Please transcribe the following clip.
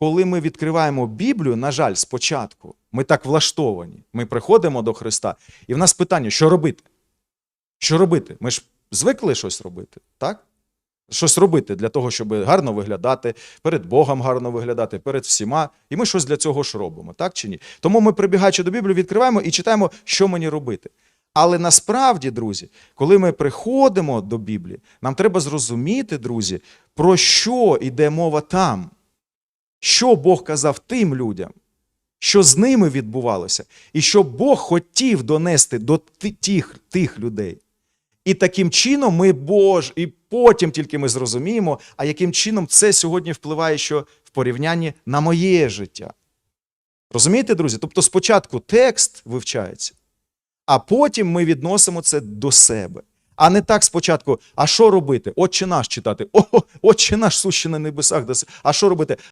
коли ми відкриваємо Біблію, на жаль, спочатку, ми так влаштовані. Ми приходимо до Христа, і в нас питання: що робити? Що робити? Ми ж звикли щось робити, так? Щось робити для того, щоб гарно виглядати, перед Богом гарно виглядати, перед всіма. І ми щось для цього ж робимо, так чи ні? Тому ми, прибігаючи до Біблії, відкриваємо і читаємо, що мені робити. Але насправді, друзі, коли ми приходимо до Біблії, нам треба зрозуміти, друзі, про що йде мова там, що Бог казав тим людям, що з ними відбувалося, і що Бог хотів донести до тих, тих людей. І таким чином ми Бож, і потім тільки ми зрозуміємо, а яким чином це сьогодні впливає що в порівнянні на моє життя. Розумієте, друзі? Тобто спочатку текст вивчається, а потім ми відносимо це до себе. А не так спочатку, а що робити? Отче наш читати. О, отче наш сущий на небесах. А що робити?